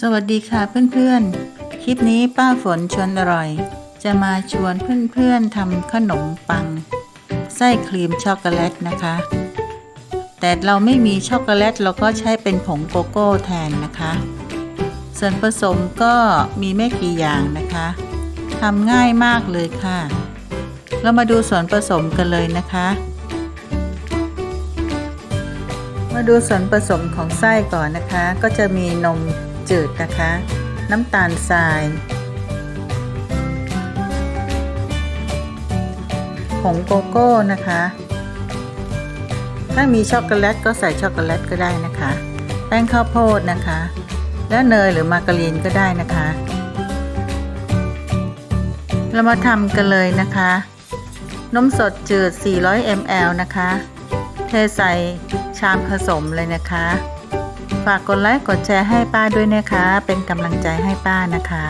สวัสดีค่ะเพื่อนๆ คลิปนี้ป้าฝนชวนอร่อย จะมาชวนเพื่อนๆทำขนมปัง ไส้ครีมช็อกโกแลตนะคะ แต่เราไม่มีช็อกโกแลตเราก็ใช้เป็นผงโกโก้แทนนะคะ ส่วนผสมก็มีไม่กี่อย่างนะคะทำง่ายมากเลยค่ะ เรามาดูส่วนผสมกันเลยนะคะ มาดูส่วนผสมของไส้ก่อนนะคะ ก็จะมีนม จืดนะคะ น้ำตาลทราย ผงโกโก้นะคะ ถ้ามีช็อกโกแลตก็ใส่ช็อกโกแลตก็ได้นะคะ แป้งข้าวโพดนะคะ และเนยหรือมาการีนก็ได้นะคะ เรามาทำกันเลยนะคะ นมสดจืด 400 ml นะคะ เทใส่ชามผสมเลยนะคะ ฝากกดไลค์กดแชร์ให้ป้าด้วยนะคะ เป็นกำลังใจให้ป้านะคะ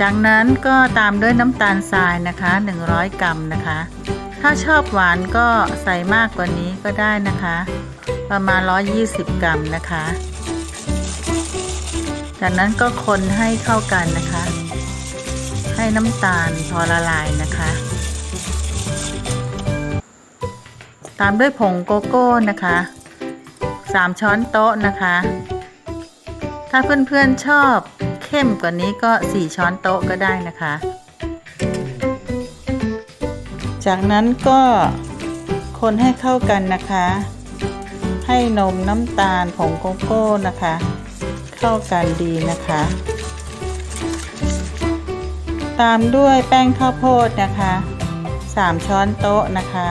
จากนั้นก็ตามด้วยน้ำตาลทรายนะคะ 100 กรัมนะคะ ถ้าชอบหวานก็ใส่มากกว่านี้ก็ได้นะคะ ประมาณ 120 กรัมนะคะ จากนั้นก็คนให้เข้ากันนะคะ ให้น้ำตาลพอละลายนะคะตามด้วยผงโกโก้นะคะ 3 ช้อนโต๊ะนะคะ ถ้าเพื่อนๆชอบเข้มกว่านี้ก็ 4 ช้อนโต๊ะก็ได้นะคะ จากนั้นก็คนให้เข้ากันนะคะ ให้นมน้ำตาลผงโกโก้นะคะ เข้ากันดีนะคะ ตามด้วยแป้งข้าวโพดนะคะ 3 ช้อนโต๊ะนะคะ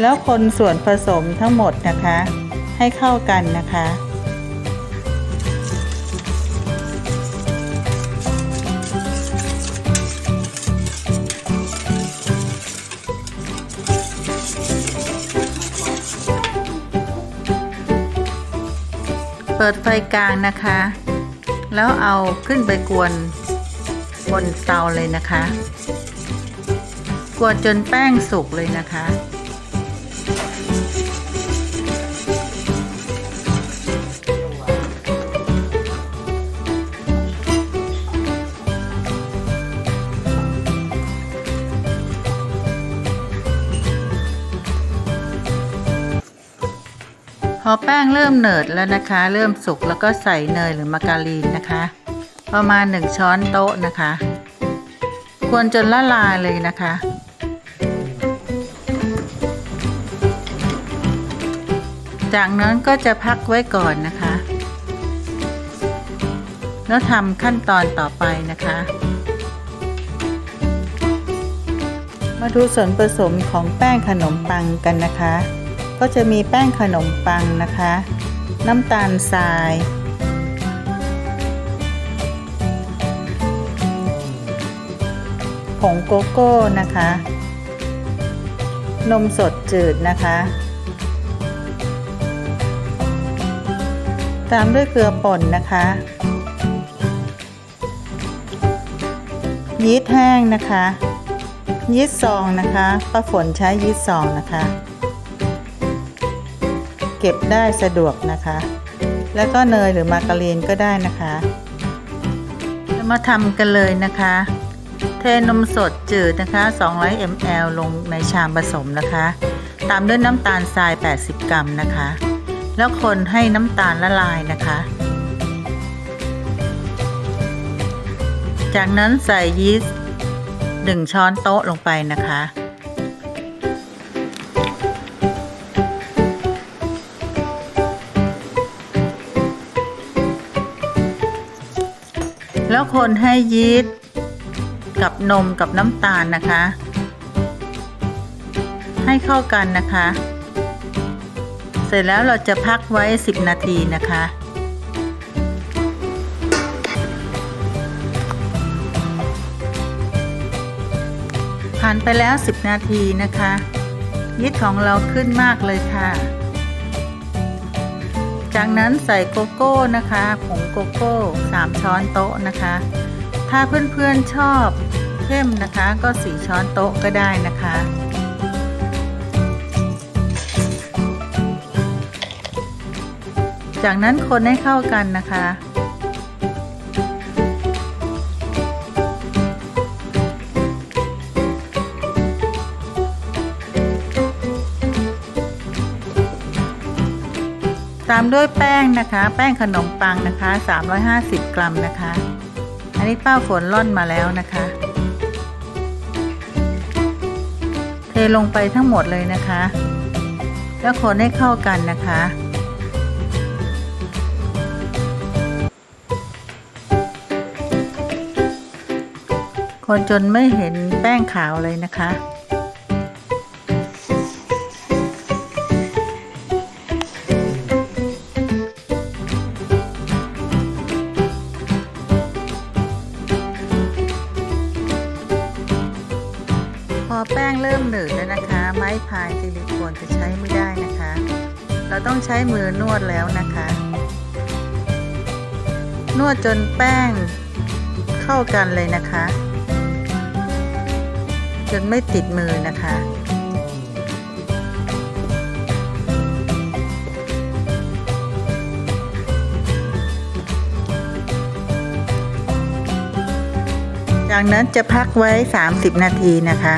แล้วคนส่วนผสมทั้งหมดนะคะ ให้เข้ากันนะคะ เปิดไฟกลางนะคะ แล้วเอาขึ้นไปกวนบนเตาเลยนะคะ กวนจนแป้งสุกเลยนะคะ พอแป้งเริ่มเหนิดแล้วนะคะ เริ่มสุกแล้วก็ใส่เนยหรือมาการีนนะคะ ประมาณ 1 ช้อนโต๊ะนะคะ ควรจนละลายเลยนะคะจากนั้นก็จะพักไว้ก่อนนะคะ แล้วทำขั้นตอนต่อไปนะคะ มาดูส่วนผสมของแป้งขนมปังกันนะคะ ก็จะมีแป้งขนมปังนะคะ น้ำตาลทราย ผงโกโก้นะคะ นมสดจืดนะคะ ตามด้วยเกลือป่นนะคะยีสต์แห้งนะคะยีสต์ซองนะคะป้าฝนใช้ยีสต์ซองนะคะ เก็บได้สะดวกนะคะ แล้วก็เนยหรือมาการีนก็ได้นะคะจะมาทำกันเลยนะคะ เทนมสดจืดนะคะ 200 ml ลงในชามผสมนะคะ ตามด้วยน้ำตาลทราย 80 กรัมนะคะ แล้วคนให้น้ำตาลละลายนะคะ จากนั้นใส่ยีสต์1ช้อนโต๊ะลงไปนะคะ แล้วคนให้ยีสต์กับนมกับน้ำตาลนะคะ ให้เข้ากันนะคะ เสร็จแล้วเราจะพักไว้ 10 นาทีนะคะผ่านไปแล้ว 10 นาทีนะคะ ยีสต์ของเราขึ้นมากเลยค่ะ จากนั้นใส่โกโก้นะคะผงโกโก้ 3 ช้อนโต๊ะนะคะ ถ้าเพื่อนๆชอบเข้มนะคะก็ 4 ช้อนโต๊ะก็ได้นะคะจากนั้นคนให้เข้ากันนะคะามด้วยแป้งนะคะ แป้งขนมปังนะคะ 350 กรัมนะคะ อันนี้ป้าฝนร่อนมาแล้วนะคะ เทลงไปทั้งหมดเลยนะคะ แล้วคนให้เข้ากันนะคะคนจนไม่เห็นแป้งขาวเลยนะคะ นะคะ ไม้พายซิลิโคนจะใช้ไม่ได้นะคะ เราต้องใช้มือนวดแล้วนะคะ นวดจนแป้งเข้ากันเลยนะคะ จนไม่ติดมือนะคะจากนั้นจะพักไว้ 30 นาทีนะคะ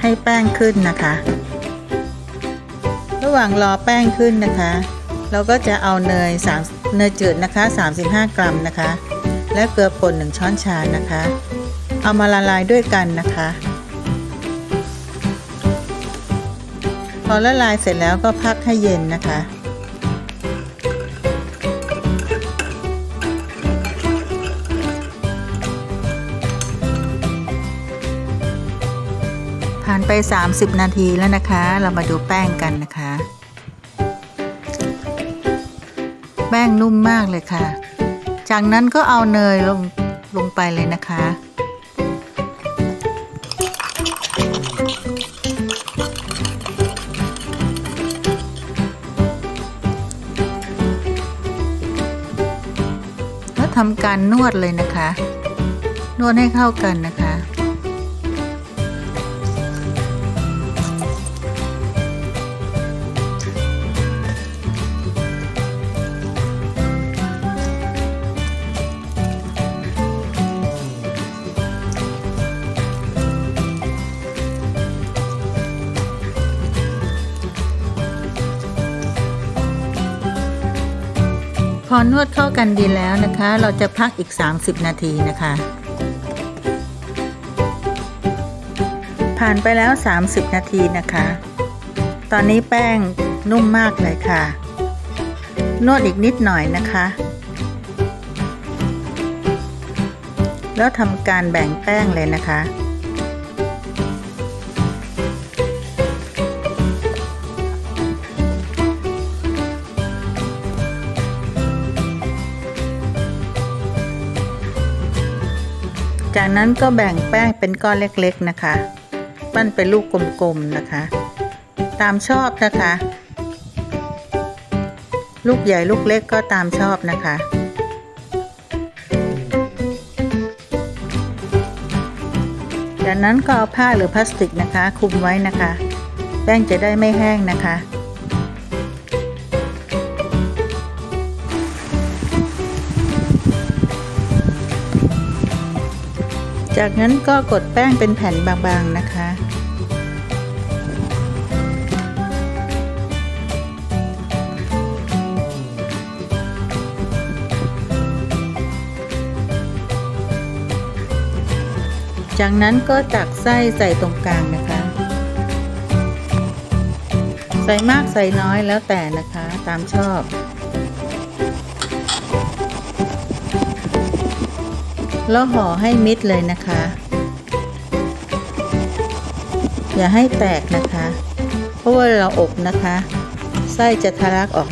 ให้แป้งขึ้นนะคะ ระหว่างรอแป้งขึ้นนะคะ เราก็จะเอาเนย3เนยจืดนะคะ 35 กรัมนะคะ และเกลือป่น1ช้อนชานะคะ เอามาละลายด้วยกันนะคะ พอละลายเสร็จแล้วก็พักให้เย็นนะคะ ไป 30 นาทีแล้วนะคะ เรามาดูแป้งกันนะคะ แป้งนุ่มมากเลยค่ะ จากนั้นก็เอาเนยลงลงไปเลยนะคะ แล้วทำการนวดเลยนะคะ นวดให้เข้ากันนะคะ พอนวดเข้ากันดีแล้วนะคะ เราจะพักอีก 30 นาทีนะคะ ผ่านไปแล้ว 30 นาทีนะคะ ตอนนี้แป้งนุ่มมากเลยค่ะ นวดอีกนิดหน่อยนะคะ แล้วทำการแบ่งแป้งเลยนะคะ จากนั้นก็แบ่งแป้งเป็นก้อนเล็กๆนะคะ ปั้นเป็นลูกกลมๆนะคะ ตามชอบนะคะ ลูกใหญ่ลูกเล็กก็ตามชอบนะคะจากนั้นก็เอาผ้าหรือพลาสติกนะคะ คุมไว้นะคะ แป้งจะได้ไม่แห้งนะคะ จากนั้นก็กดแป้งเป็นแผ่นบางๆนะคะ จากนั้นก็ตักไส้ใส่ตรงกลางนะคะ ใส่มากใส่น้อยแล้วแต่นะคะตามชอบ แล้วห่อให้มิดเลยนะคะ อย่าให้แตกนะคะ เพราะว่าเราอบนะคะ ไส้จะทะลักออก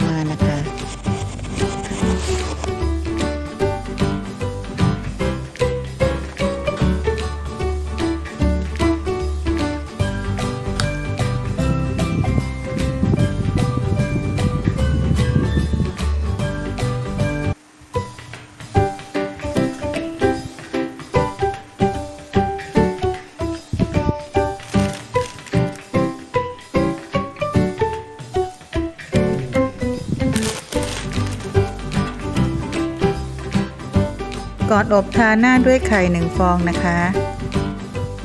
ก่อนอบทาหน้าด้วยไข่หนึ่งฟองนะคะ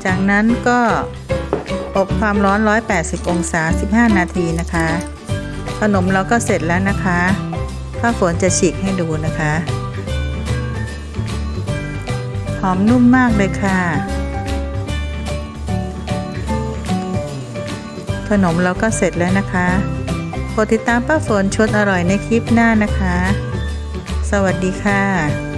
จากนั้นก็อบความร้อน 180 องศา 15 นาทีนะคะ ขนมเราก็เสร็จแล้วนะคะป้าฝนจะฉีกให้ดูนะคะ หอมนุ่มมากเลยค่ะ ขนมเราก็เสร็จแล้วนะคะโปรดติดตามป้าฝนชวนอร่อยในคลิปหน้านะคะ สวัสดีค่ะ